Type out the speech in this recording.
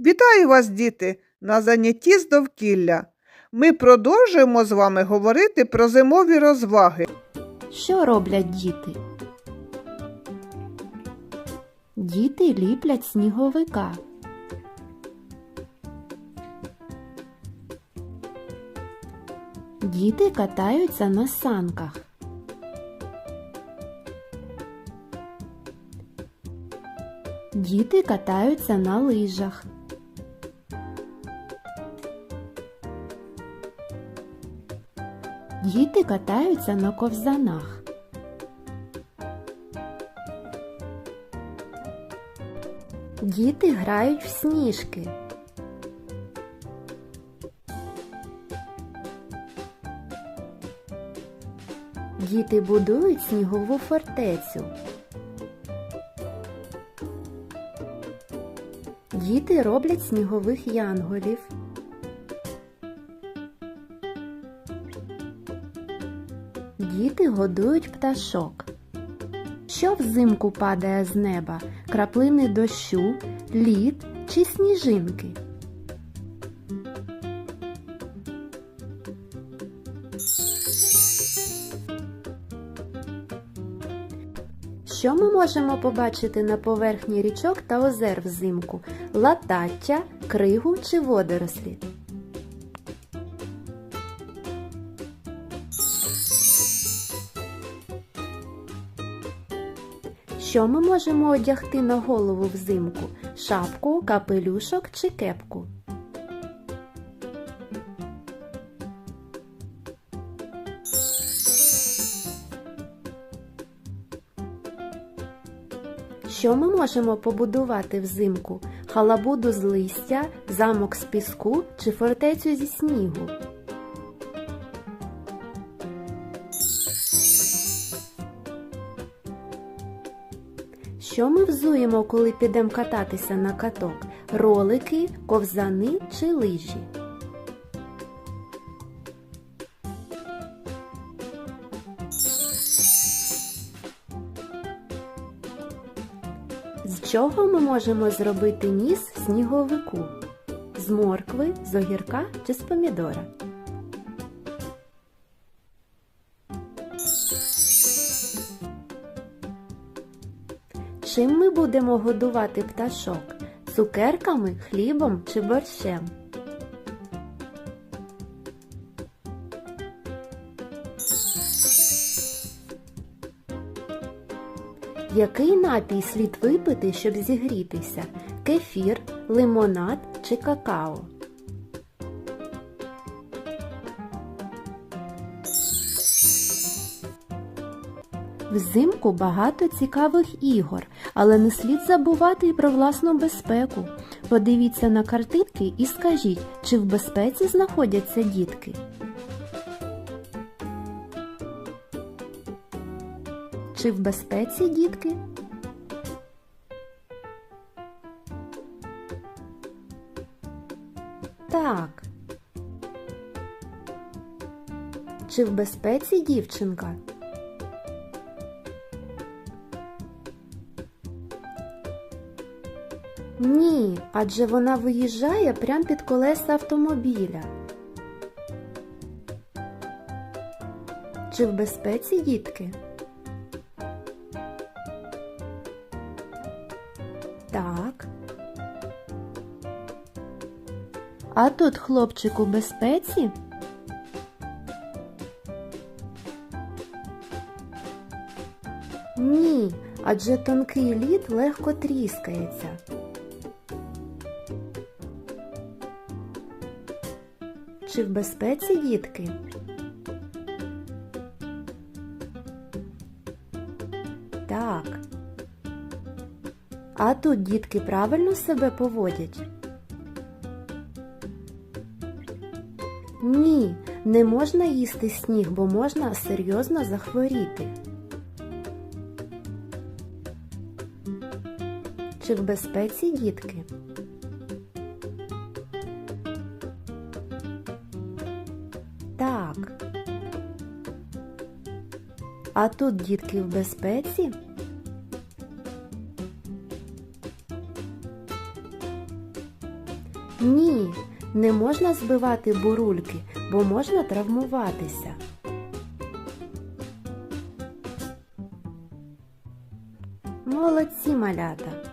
Вітаю вас, діти, на занятті з довкілля. Ми продовжуємо з вами говорити про зимові розваги. Що роблять діти? Діти ліплять сніговика. Діти катаються на санках. Діти катаються на лижах. Діти катаються на ковзанах. Діти грають в сніжки. Діти будують снігову фортецю. Діти роблять снігових янголів. Діти годують пташок. Що взимку падає з неба? Краплини дощу, лід чи сніжинки? Що ми можемо побачити на поверхні річок та озер взимку? Латаття, кригу чи водорослі? Що ми можемо одягти на голову взимку? Шапку, капелюшок чи кепку? Що ми можемо побудувати взимку? Халабуду з листя, замок з піску чи фортецю зі снігу? Що ми взуємо, коли підемо кататися на каток? Ролики, ковзани чи лижі? З чого ми можемо зробити ніс сніговику? З моркви, з огірка чи з помідора? Чим ми будемо годувати пташок? Цукерками, хлібом чи борщем? Який напій слід випити, щоб зігрітися? Кефір, лимонад чи какао? Взимку багато цікавих ігор, але не слід забувати і про власну безпеку. Подивіться на картинки і скажіть, чи в безпеці знаходяться дітки. Чи в безпеці дітки? Так. Чи в безпеці дівчинка? Ні, адже вона виїжджає прямо під колеса автомобіля. Чи в безпеці дітки? Так. А тут хлопчик у безпеці? Ні, адже тонкий лід легко тріскається. Чи в безпеці дітки? Так. А тут дітки правильно себе поводять? Ні, не можна їсти сніг, бо можна серйозно захворіти. Чи в безпеці дітки? Так. А тут дітки в безпеці? Ні, не можна збивати бурульки, бо можна травмуватися. Молодці малята!